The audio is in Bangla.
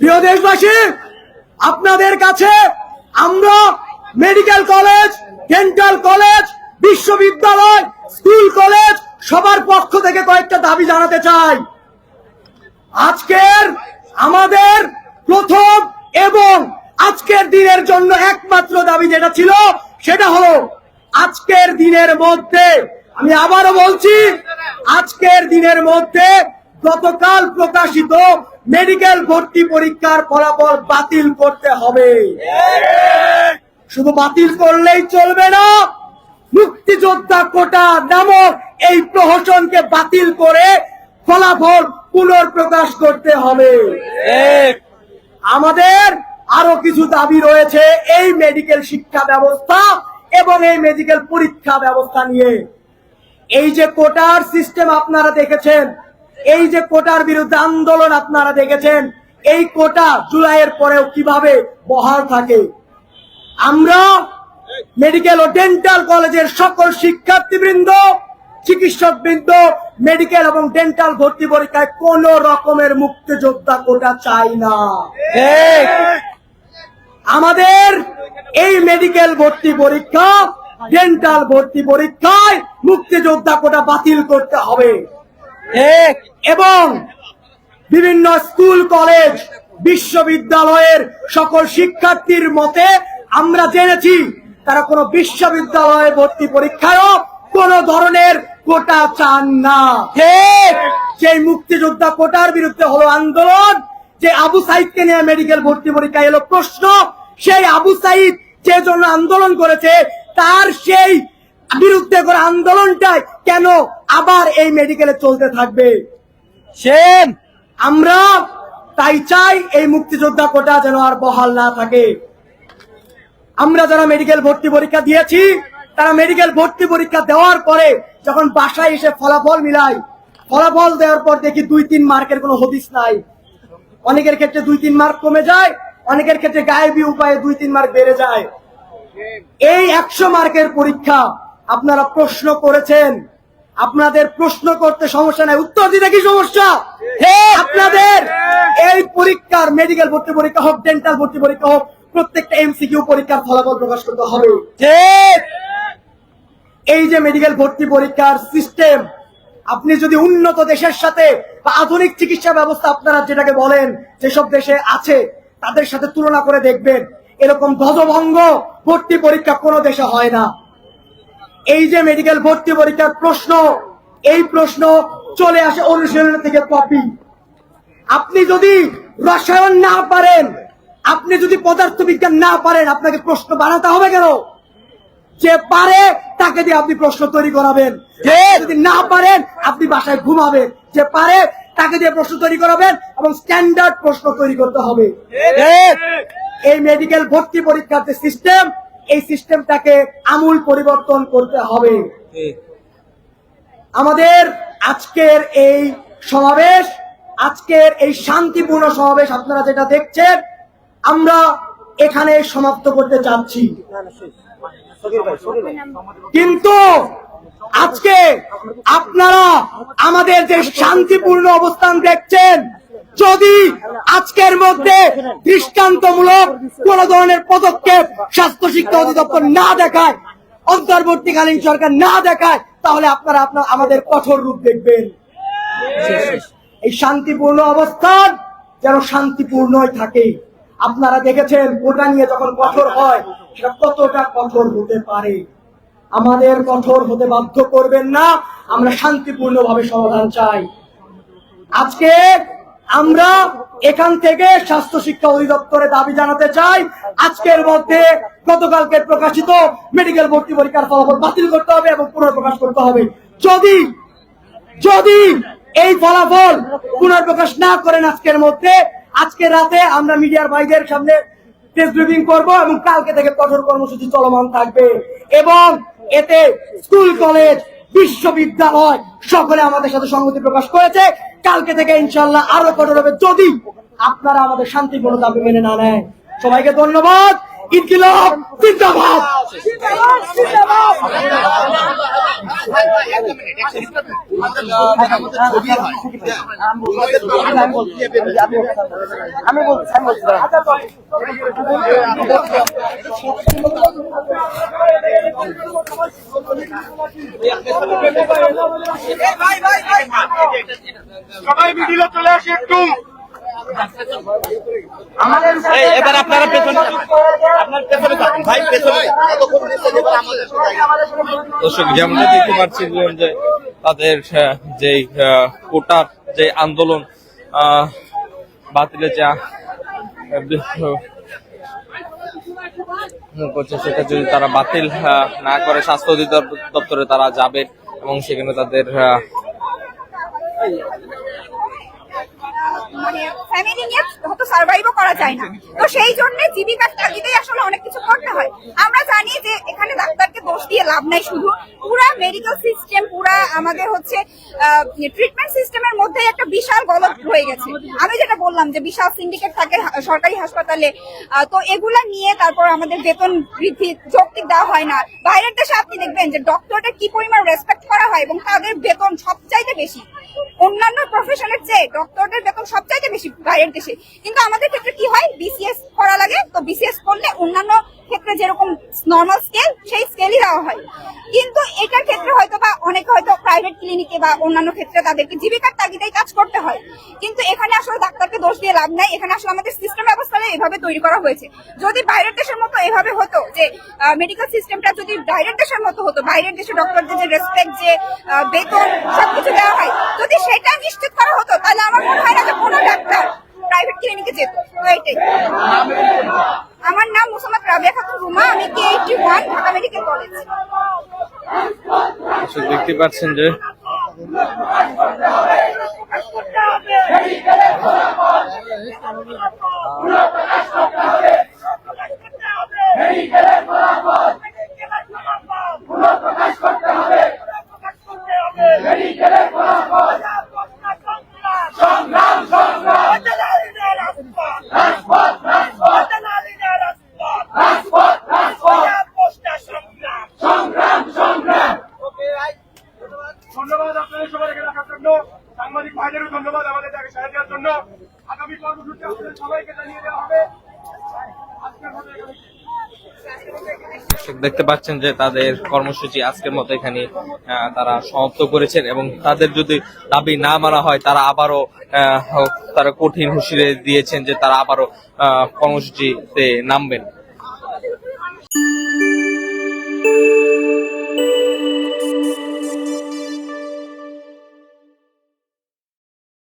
প্রিয় দেশবাসী, আপনাদের কাছে আমরা মেডিকেল কলেজ, ডেন্টাল কলেজ, বিশ্ববিদ্যালয়, স্কুল কলেজ সবার পক্ষ থেকে কয়েকটা দাবি জানাতে চাই। আজকের আমাদের প্রথম এবং আজকের দিনের জন্য একমাত্র দাবি যেটা ছিল, সেটা হলো আজকের দিনের মধ্যে, আমি আবারও বলছি, আজকের দিনের মধ্যে গতকাল প্রকাশিত মেডিকেল ভর্তি পরীক্ষার ফলাফল বাতিল করতে হবে। শুধু বাতিল করলেই চলবে না, মুক্তিযোদ্ধা কোটা নামক এই প্রহসনকে বাতিল করে ফলাফল পুনর্প্রকাশ করতে হবে। আমাদের আরও কিছু দাবি রয়েছে এই মেডিকেল শিক্ষা ব্যবস্থা এবং এই মেডিকেল পরীক্ষা ব্যবস্থা নিয়ে। এই যে কোটার সিস্টেম আপনারা দেখেছেন এই যে কোটার বিরুদ্ধে আন্দোলন আপনারা দেখেছেন এই কোটা জুলাইয়ের পরেও কীভাবে বহাল থাকে? আমরা মেডিকেল ও ডেন্টাল কলেজের সকল শিক্ষার্থীবৃন্দ চিকিৎসক বৃন্দ মেডিকেল এবং ডেন্টাল ভর্তি পরীক্ষায় কোন রকমের মুক্তিযোদ্ধা কোটা চাই না। আমাদের এই মেডিকেল ভর্তি পরীক্ষা ডেন্টাল ভর্তি পরীক্ষায় মুক্তিযোদ্ধা কোটা বাতিল করতে হবে। এবং বিভিন্ন স্কুল, কলেজ, বিশ্ববিদ্যালয়ের সকল শিক্ষার্থীর মতে আমরা জেনেছি তারা কোনো বিশ্ববিদ্যালয়ে ভর্তি পরীক্ষায়ও কোন ধরনের কোটা চান না। সেই মুক্তিযোদ্ধা কোটার বিরুদ্ধে হলো আন্দোলন, যে আবু সাইদকে নিয়ে মেডিকেল ভর্তি পরীক্ষা এলো প্রশ্ন, সেই আবু সাইদ যে জন্য আন্দোলন করেছে, তার সেই বিরুদ্ধে করে আন্দোলনটাই কেন আবার এই মেডিকেলে চলতে থাকবে? সেম, আমরা তাই চাই এই মুক্তিযোদ্ধা কোটা যেন আর বহাল না থাকে। আমরা যারা মেডিকেল ভর্তি পরীক্ষা দিয়েছি, তারা মেডিকেল ভর্তি পরীক্ষা দেওয়ার পরে যখন বাসায় এসে ফলাফল মিলাই ফলাফল দেওয়ার পর দেখি দুই তিন মার্কের কোনো হদিস নাই। অনেকের ক্ষেত্রে দুই তিন মার্ক কমে যায়, অনেকের ক্ষেত্রে গায়েবী উপায়ে দুই তিন মার্ক বেড়ে যায়। এই একশো মার্কের পরীক্ষা আপনারা প্রশ্ন করেছেন আপনাদের প্রশ্ন করতে সমস্যা নাই উত্তর দিতে কি সমস্যা? আপনাদের এই পরীক্ষার মেডিকেল ভর্তি পরীক্ষা হোক ডেন্টাল ভর্তি পরীক্ষা হোক প্রত্যেকটা এমসিকিউ পরীক্ষার ফলাফল প্রকাশ করতে হবে। এই যে মেডিকেল ভর্তি পরীক্ষার সিস্টেম আপনি যদি উন্নত দেশের সাথে বা আধুনিক চিকিৎসা ব্যবস্থা আপনারা যেটাকে বলেন যেসব দেশে আছে তাদের সাথে তুলনা করে দেখবেন এরকম ধ্বজভঙ্গ ভর্তি পরীক্ষা কোনো দেশে হয় না। এই যে মেডিকেল ভর্তি পরীক্ষার প্রশ্ন এই প্রশ্ন চলে আসে অনুশীলন থেকে কপি। আপনি যদি রসায়ন না পারেন আপনি যদি পদার্থ বিজ্ঞান না পারেন আপনাকে প্রশ্ন বানাতে হবে কেন? যে পারে তাকে দিয়ে আপনি প্রশ্ন তৈরি করাবেন। যে যদি না পারেন আপনি বাসায় ঘুমাবেন। যে পারে তাকে দিয়ে প্রশ্ন তৈরি করাবেন এবং স্ট্যান্ডার্ড প্রশ্ন তৈরি করতে হবে। এই মেডিকেল ভর্তি পরীক্ষার যে সিস্টেম এই সিস্টেমটাকে আমূল পরিবর্তন করতে হবে। আমাদের আজকের এই সমাবেশ আজকের এই শান্তিপূর্ণ সমাবেশ আপনারা যেটা দেখছেন আমরা এখানে সমাপ্ত করতে চাচ্ছি। কিন্তু আজকে আপনারা আমাদের যে শান্তিপূর্ণ অবস্থান দেখছেন যদি আজকের মধ্যে দৃষ্টান্তমূলক কোন ধরনের পদক্ষেপ স্বাস্থ্য শিক্ষা অধিদপ্তর না দেখায়, অন্তর্বর্তীকালীন সরকার না দেখায়, তাহলে আপনারা আপনার আমাদের কঠোর রূপ দেখবেন। এই শান্তিপূর্ণ অবস্থান যেন শান্তিপূর্ণই থাকে। আপনারা দেখেছেন, কোটা নিয়ে যখন কঠোর হয়, সেটা কতটা কঠোর হতে পারে? আমাদের কঠোর হতে বাধ্য করবেন না, আমরা শান্তিপূর্ণ ভাবে সমাধান চাই। আজকে আমরা এখান থেকে স্বাস্থ্য শিক্ষা অধিদপ্তরে দাবি জানাতে চাই। আজকের মধ্যে গতকালকে প্রকাশিত মেডিকেল ভর্তি পরীক্ষার ফলাফল বাতিল করতে হবে এবং পুনর্প্রকাশ করতে হবে। যদি যদি এই ফলাফল পুনর্প্রকাশ না করেন আজকের মধ্যে আজকে রাতে আমরা মিডিয়ার ভাইদের সামনে প্রেস ব্রিফিং করব এবং কালকে থেকে কঠোর কর্মসূচি চলমান থাকবে। এবং এতে স্কুল, কলেজ, বিশ্ববিদ্যালয় সকলে আমাদের সাথে সংগতি প্রকাশ করেছে। কালকে থেকে ইনশাল্লাহ আরও কঠোর হবে যদি আপনারা আমাদের শান্তিপূর্ণ দাবি মেনে না নেয় সবাইকে ধন্যবাদ। ইনকিলাব জিন্দাবাদ। আমি বলছি আমি বলছি সবাই মিডিলে চলে আসি একটু। এবার আপনারা পেছনে আপনার পেছনে ভাই পেছনে। দর্শক যেমনটা দেখতে পাচ্ছিলেন যে তাদের যে কোটার যে আন্দোলন আহ, বাতিলের যা করছে সেটা যদি তারা বাতিল না করে স্বাস্থ্য অধিদপ্তর দপ্তরে তারা যাবে এবং সেখানে তাদের ফ্যামিলি নিয়ে হয়তো সার্ভাইভও করা যায় না। তো সেই জন্য জীবিকার তাগিদেই আসলে অনেক কিছু করতে হয়। আমরা জানি যে এখানে ডাক্তারকে দোষ দিয়ে লাভ নাই শুধু। পুরা মেডিকেল সিস্টেম পুরা আমাদের হচ্ছে ট্রিটমেন্ট সিস্টেমের মধ্যে একটা বিশাল গলত রয়ে গেছে। আমি যেটা বললাম যে বিশাল সিন্ডিকেট থাকে সরকারি হাসপাতালে। তো এগুলা নিয়ে তারপর আমাদের বেতন বৃদ্ধি, যৌক্তিক দেওয়া হয় না। বাইরের দেশে আপনি দেখবেন যে ডক্টরটা কি পরিমাণ রেসপেক্ট করা হয় এবং তাদের বেতন সবচাইতে বেশি। অন্যান্য প্রফেশনের চেয়ে ডক্টরদের বেতন সবচাইতে বেশি বাইরের দেশে। কিন্তু আমাদের ক্ষেত্রে কি হয়? বিসিএস করা লাগে। তো বিসিএস করলে অন্যান্য ক্ষেত্রে যেরকম নর্মাল স্কেল সেই স্কেলই দেওয়া হয়। কিন্তু এটার ক্ষেত্রে হয়তো বা অনেকে হয়তো প্রাইভেট ক্লিনিকে বা অন্যান্য ক্ষেত্রে তাদেরকে জীবিকার তাগিদেই কাজ করতে হয়। কিন্তু এখানে আসলে ডাক্তারকে দোষ দিয়ে লাভ নাই। এখানে আসলে আমাদের সিস্টেম ব্যবস্থাটা এভাবে তৈরি করা হয়েছে। যদি বাইরের দেশের মতো এভাবে হতো যে মেডিকেল সিস্টেমটা যদি বাইরের দেশের মতো হতো, বাইরের দেশে ডক্টরদের যে রেসপেক্ট যে বেতন, সবকিছু দেওয়া হয়, যদি সেটা নিশ্চিত করা হতো, তাহলে আমার মনে হয় না যে কোনো ডাক্তার প্রাইভেট ক্লিনিকে যেত। তো এটাই। আমার নাম মুসাম্মদ রাবিয়া খাতুন রুমা আমি K eighty one Dhaka medical college. দেখতে পাচ্ছেন যে ধন্যবাদ আপনাদের সবার এখানে আসার জন্য সাংবাদিক ভাইদেরও ধন্যবাদ আমাদের তাকে সাহায্য দেওয়ার জন্য আগামী কর্মসূচি আপনাদের সবাইকে জানিয়ে দেওয়া হবে। দেখতে পাচ্ছেন যে তাদের কর্মসূচি আজকের মতো এখানে তারা সমাপ্ত করেছেন এবং তাদের যদি দাবি না মানা হয়, তারা আবারও তারা কঠিন হুঁশিয়ারি দিয়েছেন যে তারা আবারও কর্মসূচিতে নামবেন।